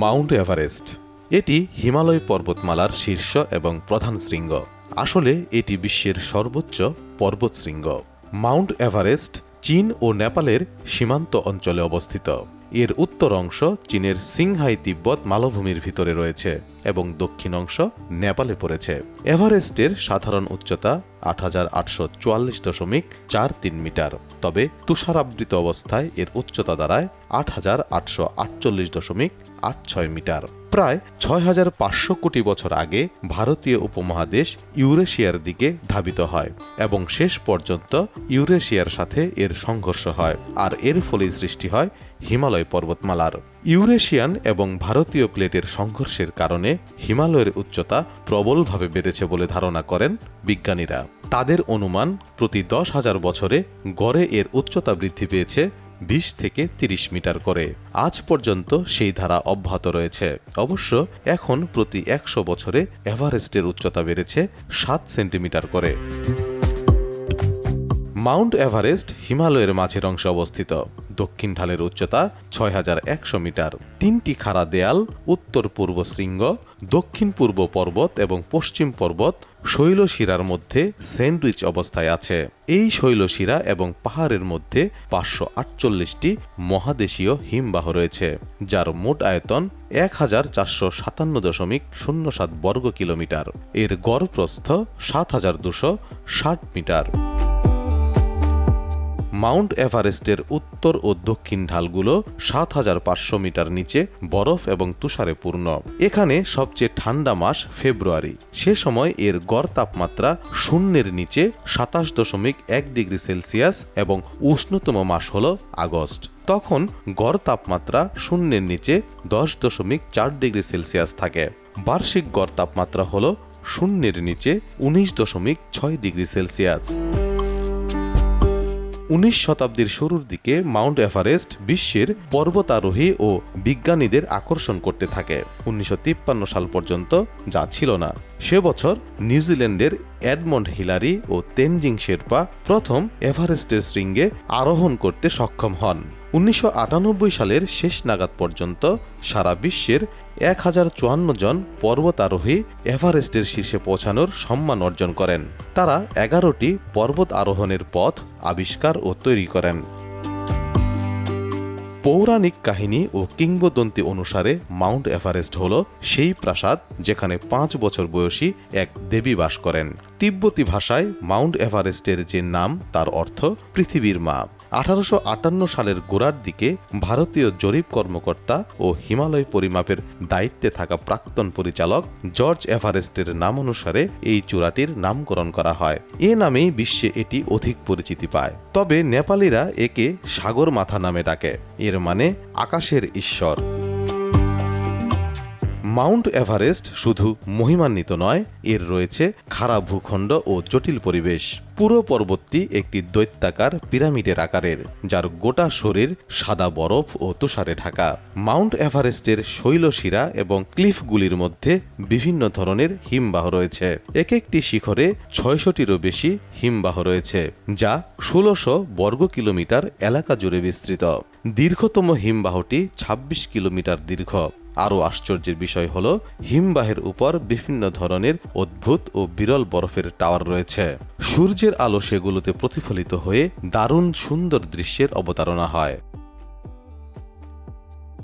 Mount Everest. এটি হিমালয় পর্বতমালার শীর্ষ এবং প্রধান শৃঙ্গ। আসলে এটি বিশ্বের সর্বোচ্চ পর্বত শৃঙ্গ মাউন্ট এভারেস্ট চীন ও নেপালের সীমান্ত অঞ্চলে অবস্থিত। এর উত্তর অংশ চীনের সিংহাই তিব্বত মালভূমির ভিতরে রয়েছে এবং দক্ষিণ অংশ নেপালে পড়েছে। এভারেস্টের সাধারণ উচ্চতা আট হাজার আটশো চুয়াল্লিশ দশমিক চার তিন মিটার। তবে তুষারাবৃত অবস্থায় এর উচ্চতা দাঁড়ায় আট হাজার আটশো আটচল্লিশ দশমিক আট ছয় মিটার। প্রায় ছয় হাজার পাঁচশো কোটি বছর আগে ভারতীয় উপমহাদেশ ইউরেশিয়ার দিকে ধাবিত হয় এবং শেষ পর্যন্ত ইউরেশিয়ার সাথে এর সংঘর্ষ হয়, আর এর ফলেই সৃষ্টি হয় হিমালয় পর্বতমালার। ইউরেশিয়ান এবং ভারতীয় প্লেটের সংঘর্ষের কারণে হিমালয়ের উচ্চতা প্রবলভাবে বেড়েছে বলে ধারণা করেন বিজ্ঞানীরা। তাদের অনুমান, প্রতি দশ হাজার বছরে গড়ে এর উচ্চতা বৃদ্ধি পেয়েছে বিশ থেকে তিরিশ মিটার করে। আজ পর্যন্ত সেই ধারা অব্যাহত রয়েছে। অবশ্য এখন প্রতি একশো বছরে এভারেস্টের উচ্চতা বেড়েছে সাত সেন্টিমিটার করে। মাউন্ট এভারেস্ট হিমালয়ের মাঝের অংশে অবস্থিত। দক্ষিণ ঢালের উচ্চতা ছয় হাজার একশো মিটার। তিনটি খাড়া দেয়াল উত্তর পূর্ব শৃঙ্গ দক্ষিণ পূর্ব পর্বত এবং পশ্চিম পর্বত শৈলশিরার মধ্যে স্যান্ডউইচ অবস্থায় আছে। এই শৈলশিরা এবং পাহাড়ের মধ্যে পাঁচশো আটচল্লিশটি মহাদেশীয় হিমবাহ রয়েছে, যার মোট আয়তন এক হাজার চারশো সাতান্ন দশমিক শূন্য সাত বর্গ কিলোমিটার। এর গড় প্রস্থ সাত হাজার দুশো ষাট মিটার। মাউন্ট এভারেস্টের উত্তর ও দক্ষিণ ঢালগুলো সাত হাজার পাঁচশো মিটার নিচে বরফ এবং তুষারে পূর্ণ। এখানে সবচেয়ে ঠান্ডা মাস ফেব্রুয়ারি। সে সময় এর গড় তাপমাত্রা শূন্যের নিচে সাতাশ দশমিক এক ডিগ্রি সেলসিয়াস এবং উষ্ণতম মাস হল আগস্ট। তখন গড় তাপমাত্রা শূন্যের নিচে দশ দশমিক চার ডিগ্রি সেলসিয়াস থাকে। বার্ষিক গড় তাপমাত্রা হল শূন্যের নিচে উনিশ দশমিক ছয় ডিগ্রি সেলসিয়াস। উনিশ শতাব্দীর শুরুর দিকে মাউন্ট এভারেস্ট বিশ্বের পর্বতারোহী ও বিজ্ঞানীদের আকর্ষণ করতে থাকে। উনিশশো তিপ্পান্ন সাল পর্যন্ত যা ছিল না। সে বছর নিউজিল্যান্ডের এডমন্ড হিলারি ও তেনজিং শেরপা প্রথম এভারেস্টের শৃঙ্গে আরোহণ করতে সক্ষম হন। উনিশশো আটানব্বই সালের শেষ নাগাদ পর্যন্ত সারা বিশ্বের এক হাজার চুয়ান্ন জন পর্বতারোহী এভারেস্টের শীর্ষে পৌঁছানোর সম্মান অর্জন করেন। তারা এগারোটি পর্বত আরোহণের পথ আবিষ্কার ও তৈরি করেন। পৌরাণিক কাহিনী ও কিংবদন্তি অনুসারে মাউন্ট এভারেস্ট হল সেই প্রাসাদ যেখানে পাঁচ বছর বয়সী এক দেবী বাস করেন। তিব্বতী ভাষায় মাউন্ট এভারেস্টের যে নাম, তার অর্থ পৃথিবীর মা। আঠারোশো আটান্ন সালের গোড়ার দিকে ভারতীয় জরিপ কর্মকর্তা ও হিমালয় পরিমাপের দায়িত্বে থাকা প্রাক্তন পরিচালক জর্জ এভারেস্টের নাম অনুসারে এই চূড়াটির নামকরণ করা হয়। এ নামেই বিশ্বে এটি অধিক পরিচিতি পায়। তবে নেপালিরা একে সাগর মাথা নামে ডাকে। এর মানে আকাশের ঈশ্বর। মাউন্ট এভারেস্ট শুধু মহিমান্বিত নয়, এর রয়েছে খাড়া ভূখণ্ড ও জটিল পরিবেশ। পুরো পর্বতটি একটি দৈত্যাকার পিরামিডের আকারের, যার গোটা শরীর সাদা বরফ ও তুষারে ঢাকা। মাউন্ট এভারেস্টের শৈলশিরা এবং ক্লিফগুলির মধ্যে বিভিন্ন ধরনের হিমবাহ রয়েছে। এক একটি শিখরে ছয়শটিরও বেশি হিমবাহ রয়েছে, যা ষোলোশো বর্গ কিলোমিটার এলাকা জুড়ে বিস্তৃত। দীর্ঘতম হিমবাহটি ২৬ কিলোমিটার দীর্ঘ। আরও আশ্চর্যের বিষয় হল, হিমবাহের উপর বিভিন্ন ধরনের অদ্ভুত ও বিরল বরফের টাওয়ার রয়েছে। সূর্যের আলো সেগুলোতে প্রতিফলিত হয়ে দারুণ সুন্দর দৃশ্যের অবতারণা হয়।